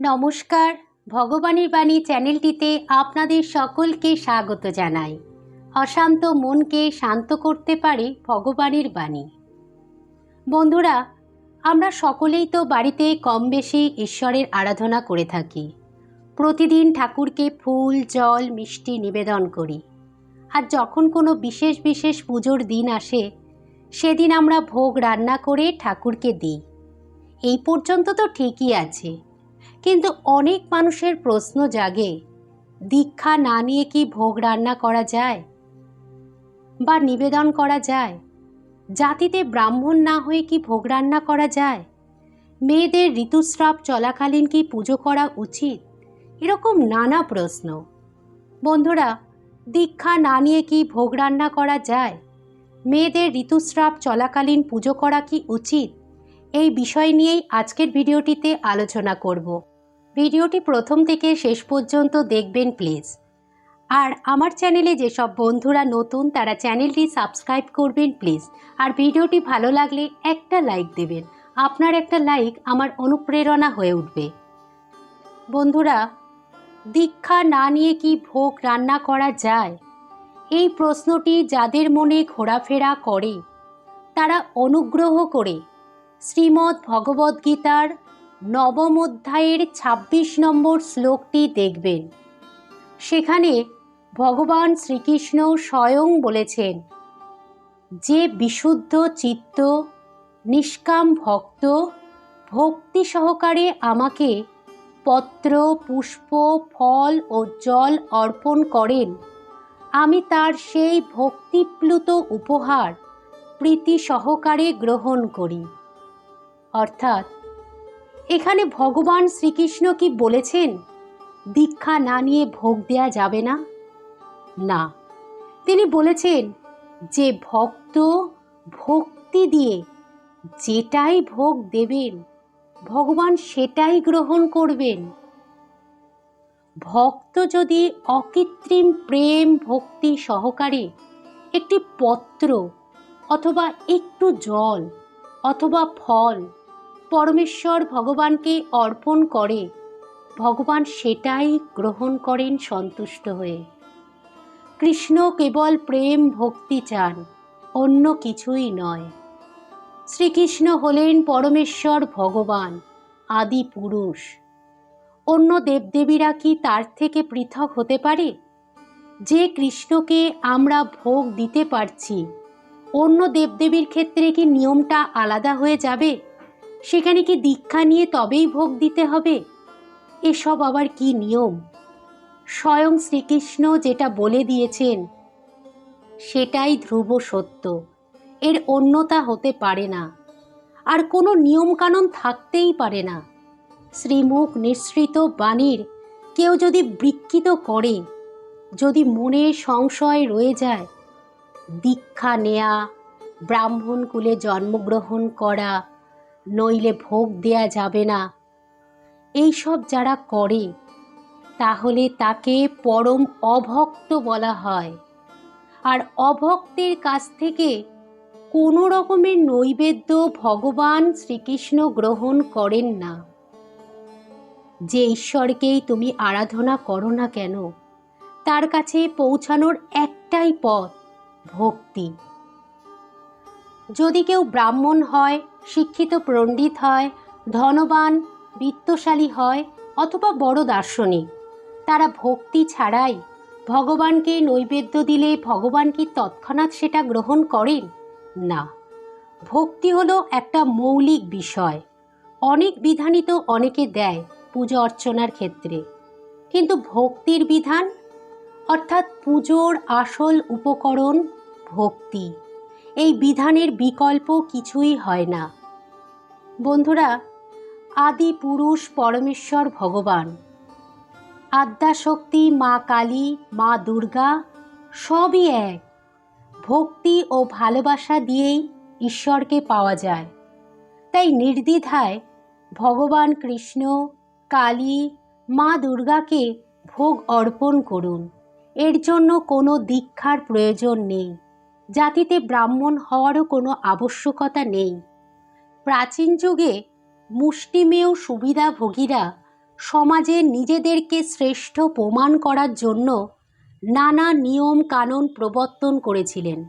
নমস্কার। ভগবানের বাণী চ্যানেলটিতে আপনাদের সকলকে স্বাগত জানাই। অশান্ত মনকে শান্ত করতে পারে ভগবানের বাণী। বন্ধুরা, আমরা সকলেই তো বাড়িতে কম বেশি ঈশ্বরের আরাধনা করে থাকি। প্রতিদিন ঠাকুরকে ফুল, জল, মিষ্টি নিবেদন করি। আর যখন কোনো বিশেষ বিশেষ পুজোর দিন আসে, সেদিন আমরা ভোগ রান্না করে ঠাকুরকে দিই। এই পর্যন্ত তো ঠিকই আছে। কিন্তু অনেক মানুষের প্রশ্ন জাগে, দীক্ষা না নিয়ে কি ভোগ রান্না করা যায়? বা নিবেদন করা যায়? জাতিতে ব্রাহ্মণ না হয়ে কি ভোগ রান্না করা যায়? মেয়েদের ঋতুস্রাব চলাকালীন কি পুজো করা উচিত? এরকম নানা প্রশ্ন। বন্ধুরা, দীক্ষা না নিয়ে কি ভোগ রান্না করা যায়? মেয়েদের ঋতুস্রাব চলাকালীন পুজো করা কি উচিত? এই বিষয় নিয়েই আজকের ভিডিওটিতে আলোচনা করব। ভিডিওটি প্রথম থেকে শেষ পর্যন্ত দেখবেন, প্লিজ। আর আমার চ্যানেলে যেসব বন্ধুরা নতুন, তারা চ্যানেলটি সাবস্ক্রাইব করবেন, প্লিজ। আর ভিডিওটি ভালো লাগলে একটা লাইক দেবেন। আপনার একটা লাইক আমার অনুপ্রেরণা হয়ে উঠবে। বন্ধুরা, দীক্ষা না নিয়ে কি ভোগ রান্না করা যায়? এই প্রশ্নটি যাদের মনে ঘোরাফেরা করে, তারা অনুগ্রহ করে শ্রীমদ্ ভগবদ্গীতার নবম অধ্যায়ের ২৬ নম্বর শ্লোকটি দেখবেন। সেখানে ভগবান শ্রীকৃষ্ণ স্বয়ং বলেছেন, যে বিশুদ্ধ চিত্ত, নিষ্কাম ভক্ত, ভক্তি সহকারে আমাকে পত্র, পুষ্প, ফল ও জল অর্পণ করেন, আমি তার সেই ভক্তিপ্লুত উপহার প্রীতি সহকারে গ্রহণ করি। অর্থাৎ এখানে ভগবান শ্রীকৃষ্ণ কি বলেছেন? দীক্ষা না নিয়ে ভোগ দেয়া যাবে না? না। তিনি বলেছেন, যে ভক্ত ভক্তি দিয়ে যেটাই ভোগ দেবেন, ভগবান সেটাই গ্রহণ করবেন। ভক্ত যদি অকৃত্রিম প্রেম ভক্তি সহকারে একটি পত্র অথবা একটু জল অথবা ফল পরমেশ্বর ভগবানকে অর্পণ করে, ভগবান সেটাই গ্রহণ করেন সন্তুষ্ট হয়ে। কৃষ্ণ কেবল প্রেম ভক্তি চান, অন্য কিছুই নয়। শ্রীকৃষ্ণ হলেন পরমেশ্বর ভগবান, আদি পুরুষ। অন্য দেবদেবীরা কি তার থেকে পৃথক হতে পারে? যে কৃষ্ণকে আমরা ভোগ দিতে পারছি, অন্য দেবদেবীর ক্ষেত্রে কি নিয়মটা আলাদা হয়ে যাবে? সেখানে কি দীক্ষা নিয়ে তবেই ভোগ দিতে হবে? এসব আবার কি নিয়ম? স্বয়ং শ্রীকৃষ্ণ যেটা বলে দিয়েছেন, সেটাই ধ্রুব সত্য। এর অন্যতা হতে পারে না। আর কোনো নিয়মকানুন থাকতেই পারে না। শ্রীমুখ নিঃসৃত বাণীর কেউ যদি বিকৃত করে, যদি মনে সংশয় রয়ে যায়, দীক্ষা নেয়া ব্রাহ্মণ কুলে জন্মগ্রহণ করা নইলে ভোগ দেয়া যাবে না। এইসব যারা করে, তাহলে তাকে পরম অভক্ত বলা হয়। আর অভক্তের কাছ থেকে কোনো রকমের নৈবেদ্য ভগবান শ্রীকৃষ্ণ গ্রহণ করেন না। যে ঈশ্বরকেই তুমি আরাধনা করো না কেন, তার কাছে পৌঁছানোর একটাই পথ, ভক্তি। যদি কেউ ব্রাহ্মণ হয়, শিক্ষিত পণ্ডিত হয়, ধনবান, বিত্তশালী হয়, অথবা বড় দার্শনিক, তারা ভক্তি ছাড়াই ভগবানকে নৈবেদ্য দিলে ভগবান কি তৎক্ষণাৎ সেটা গ্রহণ করেন? না। ভক্তি হলো একটা মৌলিক বিষয়। অনেক বিধানই তো অনেকে দেয় পুজো অর্চনার ক্ষেত্রে। কিন্তু ভক্তির বিধান? অর্থাৎ পুজোর আসল উপকরণ ভক্তি। এই বিধানের বিকল্প কিছুই হয় না। বন্ধুরা, আদি পুরুষ পরমেশ্বর ভগবান, আদ্যাশক্তি মা কালী, মা দুর্গা, সবই এক। ভক্তি ও ভালোবাসা দিয়েই ঈশ্বরকে পাওয়া যায়। তাই নির্দ্বিধায় ভগবান কৃষ্ণ, কালী, মা দুর্গাকে ভোগ অর্পণ করুন। এর জন্য কোনো দীক্ষার প্রয়োজন নেই। জাতিতে ব্রাহ্মণ হওয়ারও কোনো আবশ্যকতা নেই। প্রাচীন যুগে মুষ্টিমেয় সুবিধাভোগীরা সমাজে নিজেদেরকে শ্রেষ্ঠ প্রমাণ করার জন্য নানা নিয়ম কানুন প্রবর্তন করেছিলেন।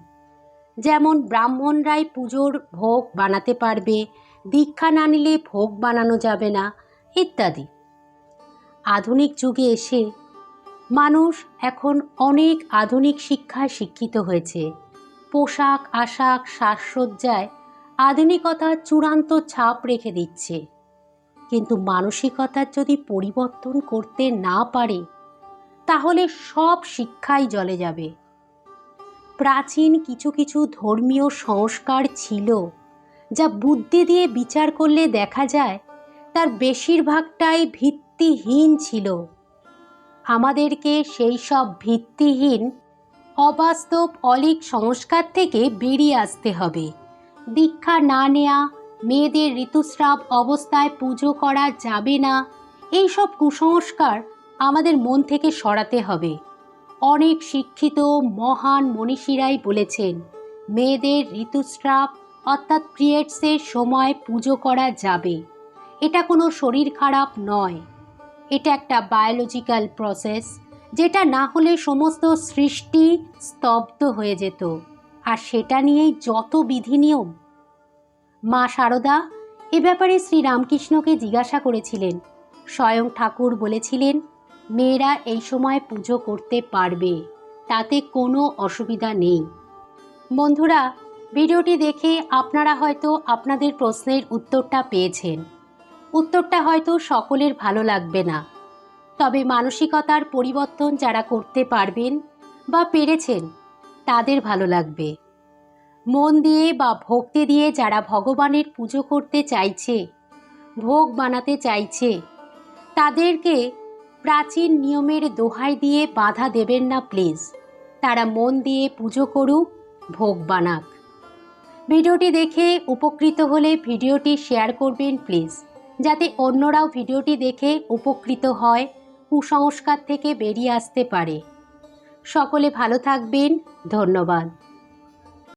যেমন ব্রাহ্মণরাই পুজোর ভোগ বানাতে পারবে, দীক্ষা না নিলে ভোগ বানানো যাবে না, ইত্যাদি। আধুনিক যুগে এসে মানুষ এখন অনেক আধুনিক শিক্ষায় শিক্ষিত হয়েছে। পোশাক, আশাক, সাজসজ্জায় আধুনিকতার চূড়ান্ত ছাপ রেখে দিচ্ছে। কিন্তু মানসিকতার যদি পরিবর্তন করতে না পারে, তাহলে সব শিক্ষাই জলে যাবে। প্রাচীন কিছু কিছু ধর্মীয় সংস্কার ছিল, যা বুদ্ধি দিয়ে বিচার করলে দেখা যায়, তার বেশিরভাগটাই ভিত্তিহীন ছিল। আমাদেরকে সেই সব ভিত্তিহীন অবাস্তব অলিক সংস্কার থেকে বেরিয়ে আসতে হবে। দীক্ষা না নেয়া, মেয়েদের ঋতুস্রাব অবস্থায় পুজো করা যাবে না, এইসব কুসংস্কার আমাদের মন থেকে সরাতে হবে। অনেক শিক্ষিত, মহান মনীষীরাই বলেছেন, মেয়েদের ঋতুস্রাব অর্থাৎ পিরিয়ডসের সময় পুজো করা যাবে। এটা কোনো শরীর খারাপ নয়। এটা একটা বায়োলজিক্যাল প্রসেস যেটা না হলে সমস্ত সৃষ্টি স্তব্ধ হয়ে যেত। আর সেটা নিয়েই যত বিধি নিয়ম। মা শারদা এ ব্যাপারে শ্রীরামকৃষ্ণকে জিজ্ঞাসা করেছিলেন। স্বয়ং ঠাকুর বলেছিলেন, মেয়েরা এই সময় পুজো করতে পারবে, তাতে কোনো অসুবিধা নেই। বন্ধুরা, ভিডিওটি দেখে আপনারা হয়তো আপনাদের প্রশ্নের উত্তরটা পেয়েছেন। উত্তরটা হয়তো সকলের ভালো লাগবে না। তবে মানসিকতার পরিবর্তন যারা করতে পারবেন বা পেরেছেন, তাদের ভালো লাগবে। মন দিয়ে বা ভক্তি দিয়ে যারা ভগবানের পুজো করতে চাইছে, ভোগ বানাতে চাইছে, তাদেরকে প্রাচীন নিয়মের দোহাই দিয়ে বাধা দেবেন না প্লিজ। তারা মন দিয়ে পুজো করুক, ভোগ বানাক। ভিডিওটি দেখে উপকৃত হলে ভিডিওটি শেয়ার করবেন প্লিজ, যাতে অন্যরাও ভিডিওটি দেখে উপকৃত হয়। কুসংস্কার থেকে বেরিয়ে আসতে পারে। সকলে ভালো থাকবেন। ধন্যবাদ।